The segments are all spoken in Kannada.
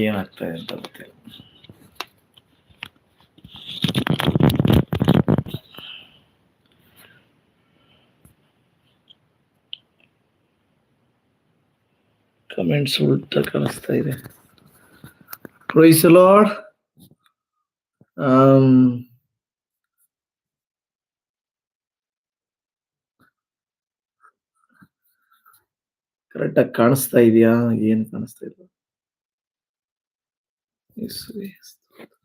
ಏನಾಗ್ತಾ ಇದೆ ಅಂತ ಗೊತ್ತಿಲ್ಲ. ಕಮೆಂಟ್ಸ್ ಉಲ್ಟಾ ಕಾಣಿಸ್ತಾ ಇದೆ. ಪ್ರೈಸ್ ಲಾರ್ಡ್ ಕರೆಕ್ಟಾಗಿ ಕಾಣಿಸ್ತಾ ಇದೆಯಾ? ಏನು ಕಾಣಿಸ್ತಾ ಇಲ್ಲ? ಯೇಸುವೇ ಸ್ತೋತ್ರ.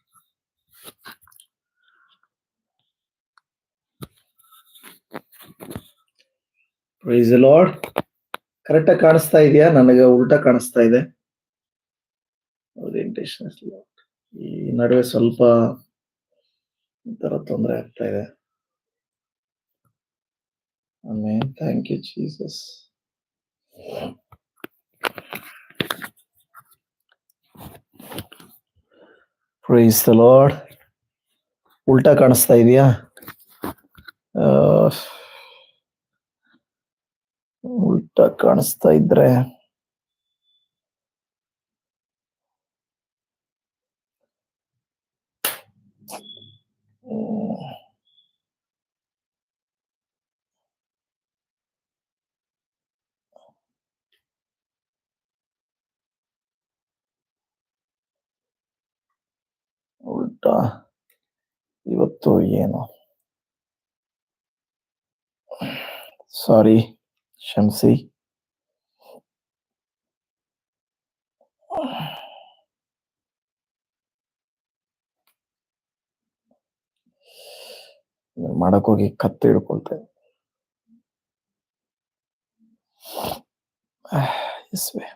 ಪ್ರೈಸ್ ಲಾರ್ಡ್ ಕರೆಕ್ಟಾಗಿ ಕಾಣಿಸ್ತಾ ಇದೆಯಾ? ನನಗೆ ಉಲ್ಟಾ ಕಾಣಿಸ್ತಾ ಇದೆ. ಓರಿಯಂಟೇಶನ್ ಈ ನಡುವೆ ಸ್ವಲ್ಪ ತರ ತೊಂದರೆ ಆಗ್ತಾ ಇದೆ. ಆಮೇಲೆ thank you Jesus praise the Lord ಉಲ್ಟಾ ಕಾಣಿಸ್ತಾ ಇದೆಯಾ ಉಲ್ಟಾ ಕಾಣಿಸ್ತಾ ಇದ್ರೆ ಹ್ಮ್. ಉಲ್ಟಾ ಇವತ್ತು ಏನು ಸಾರಿ ಕ್ಷಮಿಸಿ ಮಾಡಕ್ ಹೋಗಿ ಕತ್ತು ಹಿಡ್ಕೊಳ್ತೆ ಆಹ್, ಯೇಸುವೆ.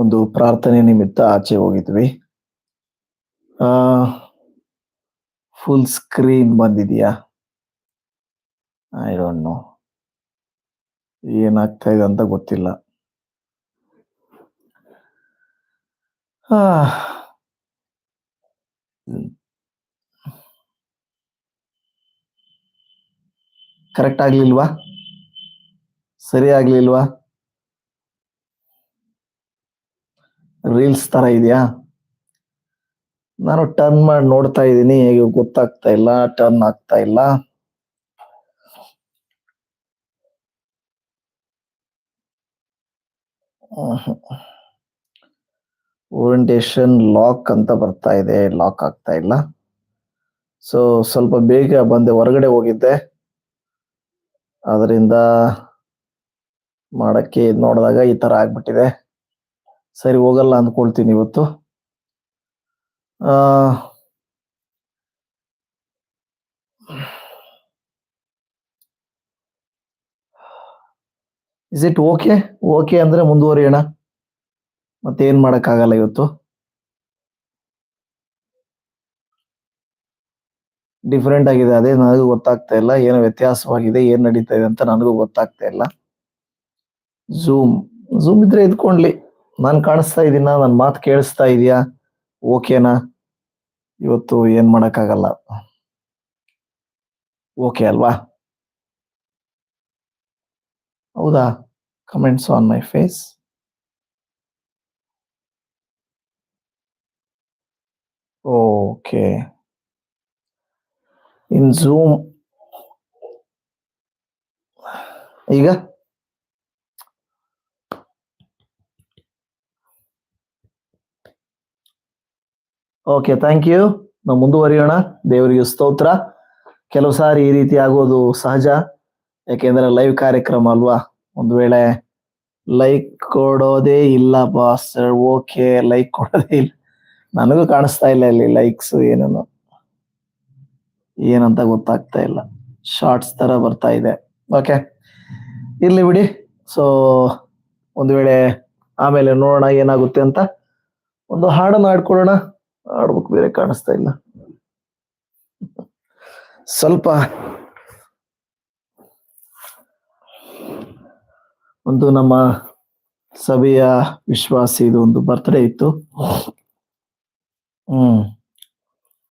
ಒಂದು ಪ್ರಾರ್ಥನೆ ನಿಮಿತ್ತ ಆಚೆ ಹೋಗಿದ್ವಿ. ಆ ಫುಲ್ ಸ್ಕ್ರೀನ್ ಬಂದಿದೆಯಾ? ಐ ಡೋಂಟ್ ನೋ ಏನಾಗ್ತಾ ಇದೆ ಅಂತ ಗೊತ್ತಿಲ್ಲ. ಕರೆಕ್ಟ್ ಆಗ್ಲಿಲ್ವಾ? ಸರಿ ಆಗ್ಲಿಲ್ವಾ? ರೀಲ್ಸ್ ತರ ಇದೆಯಾ? ನಾನು ಟರ್ನ್ ಮಾಡಿ ನೋಡ್ತಾ ಇದ್ದೀನಿ, ಹೇಗೆ ಗೊತ್ತಾಗ್ತಾ ಇಲ್ಲ ಟರ್ನ್ ಆಗ್ತಾ ಇಲ್ಲ. ಓರಿಯಂಟೇಶನ್ ಲಾಕ್ ಅಂತ ಬರ್ತಾ ಇದೆ ಲಾಕ್ ಆಗ್ತಾ ಇಲ್ಲ. ಸೊ ಸ್ವಲ್ಪ ಬೇಗ ಬಂದೆ, ಹೊರಗಡೆ ಹೋಗಿದ್ದೆ. ಅದರಿಂದ ಮಾಡಕ್ಕೆ ನೋಡಿದಾಗ ಈ ತರ ಆಗ್ಬಿಟ್ಟಿದೆ. ಸರಿ, ಹೋಗಲ್ಲ ಅಂದ್ಕೊಳ್ತೀನಿ ಇವತ್ತು. ಆ ಇಸ್ ಇಟ್ ಓಕೆ ಓಕೆ ಅಂದ್ರೆ ಮುಂದುವರಿಯೋಣ. ಮತ್ತೆ ಏನ್ ಮಾಡಕ್ಕಾಗಲ್ಲ ಇವತ್ತು. ಡಿಫ್ರೆಂಟ್ ಆಗಿದೆ, ಅದೇ ನನಗೂ ಗೊತ್ತಾಗ್ತಾ ಇಲ್ಲ. ಏನೋ ವ್ಯತ್ಯಾಸವಾಗಿದೆ, ಏನ್ ನಡೀತಾ ಇದೆ ಅಂತ ನನಗೂ ಗೊತ್ತಾಗ್ತಾ ಇಲ್ಲ. ಝೂಮ್ ಝೂಮ್ ಇದ್ರೆ ಇದ್ಕೊಂಡ್ಲಿ ನಾನ್ ಕಾಣಿಸ್ತಾ ಇದೀನ? ನನ್ನ ಮಾತು ಕೇಳಿಸ್ತಾ ಇದೆಯಾ? ಓಕೆನಾ? ಇವತ್ತು ಏನ್ ಮಾಡೋಕ್ಕಾಗಲ್ಲ. ಓಕೆ ಅಲ್ವಾ? ಹೌದಾ? Comments on my face okay. In zoom ಈಗ? ಓಕೆ ಥ್ಯಾಂಕ್ ಯು ನಾವು ಮುಂದುವರಿಯೋಣ. ದೇವರಿಗೆ ಸ್ತೋತ್ರ. ಕೆಲವು ಸಾರಿ ಈ ರೀತಿ ಆಗೋದು ಸಹಜ. ಯಾಕೆಂದ್ರೆ ಲೈವ್ ಕಾರ್ಯಕ್ರಮ ಅಲ್ವಾ? ಒಂದು ವೇಳೆ ಲೈಕ್ ಕೊಡೋದೇ ಇಲ್ಲ ಬಾಸ್ ಓಕೆ ಲೈಕ್ ಕೊಡೋದೇ ಇಲ್ಲ. ನನಗೂ ಕಾಣಿಸ್ತಾ ಇಲ್ಲ ಇಲ್ಲಿ ಲೈಕ್ಸ್ ಏನೇನು. ಏನಂತ ಗೊತ್ತಾಗ್ತಾ ಇಲ್ಲ. ಶಾರ್ಟ್ಸ್ ತರ ಬರ್ತಾ ಇದೆ. ಓಕೆ ಇರ್ಲಿ ಬಿಡಿ. ಸೊ ಒಂದು ವೇಳೆ ಆಮೇಲೆ ನೋಡೋಣ ಏನಾಗುತ್ತೆ ಅಂತ. ಒಂದು ಹಾಡನ್ನು ಹಾಡ್ಕೊಳ್ಳೋಣ. ಹಾಡ್ಬೇಕು ಬೇರೆ ಕಾಣಿಸ್ತಾ ಇಲ್ಲ. ಸ್ವಲ್ಪ ಒಂದು ನಮ್ಮ ಸಭೆಯ ವಿಶ್ವಾಸಿ ಇದು ಒಂದು ಬರ್ತ್ಡೇ ಇತ್ತು. ಹ್ಮ್.